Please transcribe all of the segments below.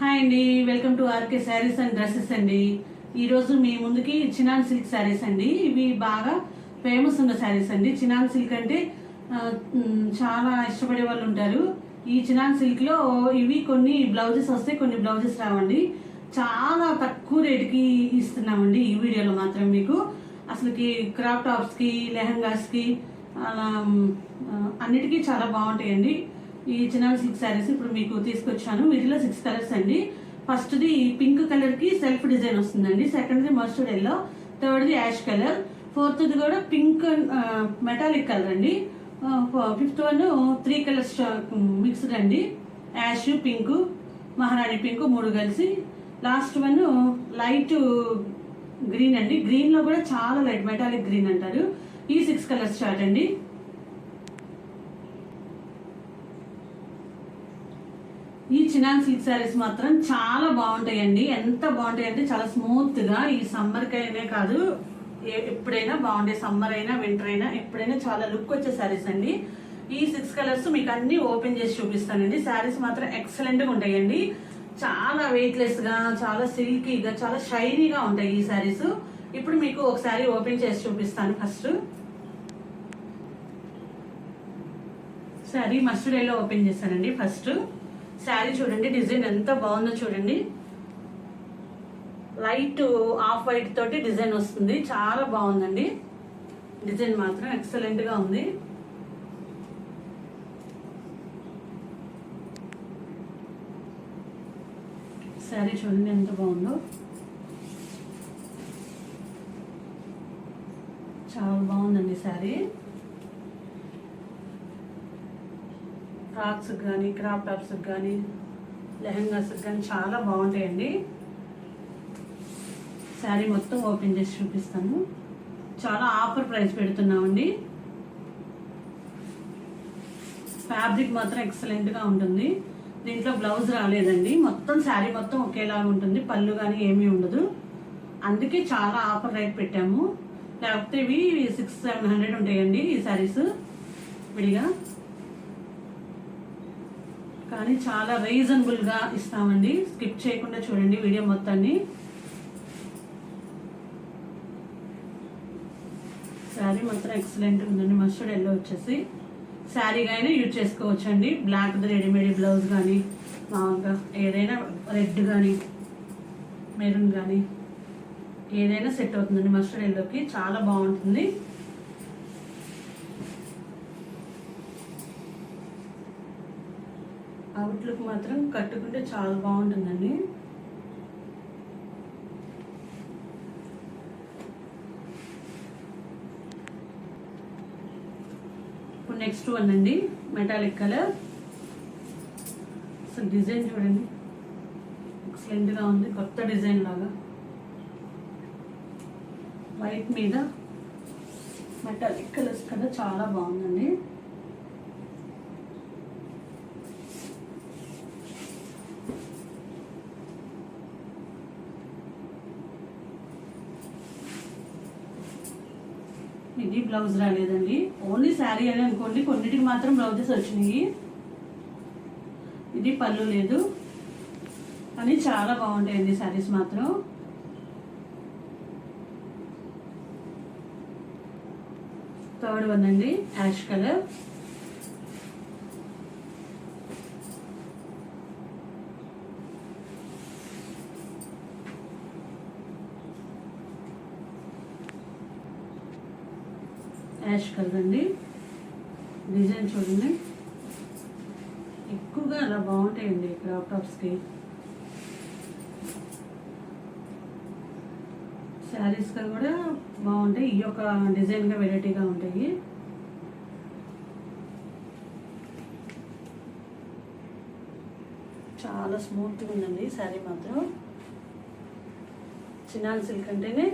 Hi అండి welcome to R K sarees and dresses అండి. ఈరోజు మీ ముందుకి చినాన్ సిల్క్ శారీస్ అండి. ఇవి బాగా ఫేమస్ ఉన్న శారీస్ అండి. చినాన్ సిల్క్ అంటే చాలా ఇష్టపడే వాళ్ళు ఉంటారు. ఈ చినాన్ సిల్క్లో ఇవి కొన్ని బ్లౌజెస్ వస్తాయి కొన్ని బ్లౌజెస్ రావండి. చాలా తక్కువ రేటుకి ఇస్తున్నామండి ఈ వీడియోలో మాత్రం మీకు. అసలుకి క్రాప్ టాప్స్కి లెహంగాస్కి అలా అన్నిటికీ చాలా బాగుంటాయండి. ఈ చిన్న సిక్స్ శారీస్ ఇప్పుడు మీకు తీసుకొచ్చాను. వీటిలో సిక్స్ కలర్స్ అండి. ఫస్ట్ది పింక్ కలర్కి సెల్ఫ్ డిజైన్ వస్తుందండి. సెకండ్ది మస్టర్డ్ ఎల్లో థర్డ్ది యాష్ కలర్ ఫోర్త్ది కూడా పింక్ మెటాలిక్ కలర్ అండి. Fifth one three colours mixed అండి. యాష్ పింక్ మహారాణి పింక్ మూడు కలిసి. లాస్ట్ వన్ లైట్ గ్రీన్ అండి. గ్రీన్లో కూడా చాలా లైట్ మెటాలిక్ గ్రీన్ అంటారు. ఈ సిక్స్ కలర్స్ చార్ట్ అండి. సినాన్ చినాన్ సిల్క్ శారీస్ మాత్రం చాలా బాగుంటాయండి. ఎంత బాగుంటాయి అంటే చాలా స్మూత్గా ఈ సమ్మర్కి కైనే కాదు ఏ- ఎప్పుడైనా బాగుండే సమ్మర్ అయినా వింటర్ అయినా ఎప్పుడైనా చాలా లుక్ వచ్చే శారీస్ అండి. ఈ సిక్స్ కలర్స్ మీకు అన్ని ఓపెన్ చేసి చూపిస్తానండి. శారీస్ మాత్రం ఎక్సలెంట్గా ఉంటాయండి. చాలా వెయిట్లెస్గా చాలా సిల్కీగా చాలా షైనీగా ఉంటాయి ఈ శారీస్ ఇప్పుడు మీకు ఒక ఓపెన్ చేసి చూపిస్తాను first. Saree mustard yellow open చేశానండి ఫస్ట్. శారీ చూడండి డిజైన్ ఎంత బాగుందో చూడండి. లైట్ ఆఫ్ వైట్ తోటి డిజైన్ వస్తుంది. చాలా బాగుందండి. డిజైన్ మాత్రం ఎక్సలెంట్గా ఉంది. శారీ చూడండి ఎంత బాగుందో. చాలా బాగుందండి శారీ. ఫ్రాక్స్ కానీ క్రాప్ టాప్స్ కానీ లెహంగాస్ కానీ చాలా బాగుంటాయండి. శారీ మొత్తం ఓపెన్ చేసి చూపిస్తాను. చాలా ఆఫర్ ప్రైస్ పెడుతున్నామండి. ఫ్యాబ్రిక్ మాత్రం ఎక్సలెంట్గా ఉంటుంది. దీంట్లో బ్లౌజ్ రాలేదండి. మొత్తం శారీ మొత్తం ఒకేలాగా ఉంటుంది. పళ్ళు కానీ ఏమీ ఉండదు. అందుకే చాలా ఆఫర్ రేట్ పెట్టాము. లేకపోతే ఇవి సిక్స్ సెవెన్ హండ్రెడ్ ఉంటాయండి ఈ శారీస్ విడిగా. కానీ చాలా రీజనబుల్గా ఇస్తామండి. స్కిప్ చేయకుండా చూడండి వీడియో మొత్తాన్ని. శారీ మాత్రం ఎక్సలెంట్ ఉందండి. మస్టర్డ్ ఎల్లో వచ్చేసి. శారీగా అయినా యూజ్ చేసుకోవచ్చు అండి బ్లాక్ రెడీమేడ్ బ్లౌజ్ కానీ మామూలుగా ఏదైనా రెడ్ కానీ మెరూన్ కానీ ఏదైనా సెట్ అవుతుందండి. మస్టర్డ్ ఎల్లోకి చాలా బాగుంటుంది. అవుట్లుక్ మాత్రం కట్టుకుంటే చాలా బాగుంటుందండి. ఇప్పుడు నెక్స్ట్ వన్ అండి మెటాలిక్ కలర్ అసలు డిజైన్ చూడండి. ఎక్సలెంట్గా ఉంది కొత్త డిజైన్ లాగా. వైట్ మీద మెటాలిక్ కలర్స్ కదా చాలా బాగుందండి. ఇది బ్లౌజ్ రాలేదండి. ఓన్లీ శారీ అని అనుకోండి కొన్నిటికి మాత్రం బ్లౌజెస్ వచ్చినాయి. ఇది పళ్ళు లేదు. కానీ చాలా బాగుంటాయండి శారీస్ మాత్రం. థర్డ్ వన్ అండి యాష్ కలర్. యాష్ కదండి? డిజైన్ చూడండి. ఎక్కువగా అలా బాగుంటాయండి క్రాప్ టాప్స్కి. శారీస్గా కూడా బాగుంటాయి. ఈ యొక్క డిజైన్గా వెరైటీగా ఉంటాయి. చాలా స్మూత్గా ఉందండి శారీ మాత్రం. చిన్న సిల్క్ అంటేనే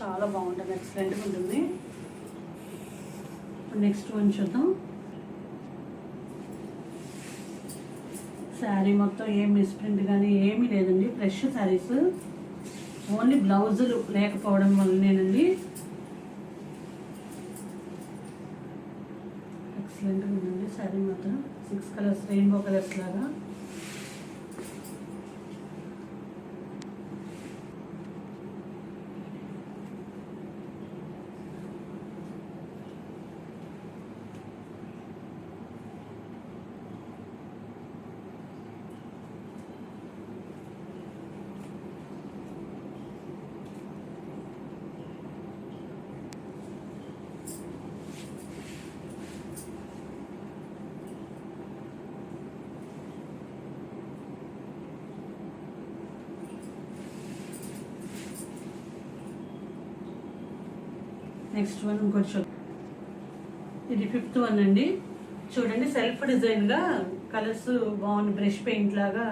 చాలా బాగుంటుంది. ఎక్సలెంట్గా ఉంటుంది. నెక్స్ట్ వన్ చూద్దాం. శారీ మొత్తం ఏం మిస్ప్రింట్ కానీ ఏమీ లేదండి. ఫ్రెష్ శారీస్. ఓన్లీ బ్లౌజులు లేకపోవడం వల్లనేనండి. ఎక్సలెంట్గా ఉందండి శారీ మాత్రం సిక్స్ కలర్స్ రెయిన్బో కలర్స్ లాగా. నెక్స్ట్ వన్ ఇంకోటి చూ ఇది ఫిఫ్త్ వన్ అండి. చూడండి సెల్ఫ్ డిజైన్గా కలర్స్ బాగుంది. బ్రష్ పెయింట్ లాగా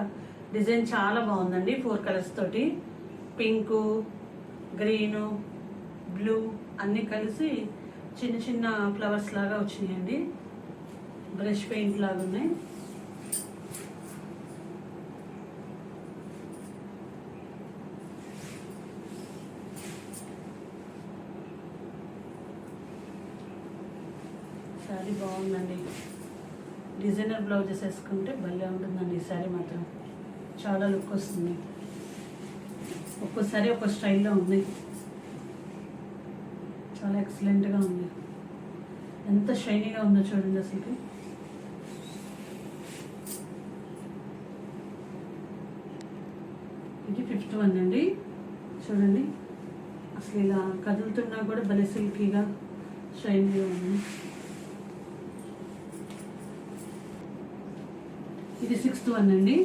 డిజైన్ చాలా బాగుందండి ఫోర్ కలర్స్ తోటి. పింకు గ్రీను బ్లూ అన్ని కలిసి చిన్న చిన్న ఫ్లవర్స్ లాగా వచ్చినాయండి. బ్రష్ పెయింట్ లాగా ఉన్నాయి. అది బాగుందండి. డిజైనర్ బ్లౌజెస్ వేసుకుంటే భలే ఉంటుందండి. ఈ శారీ మాత్రం చాలా లుక్ వస్తుంది. ఒక్కోసారి ఒక్కో స్టైల్లో ఉంది. చాలా ఎక్సలెంట్గా ఉంది. ఎంత షైనీగా ఉందో చూడండి అసలు ఇది ఫిఫ్త్ వన్ అండి. చూడండి. అసలు ఇలా కదులుతున్నా కూడా భలే సిల్కీగా షైనీగా ఉంది. ఇది సిక్స్త్ వన్ అండి.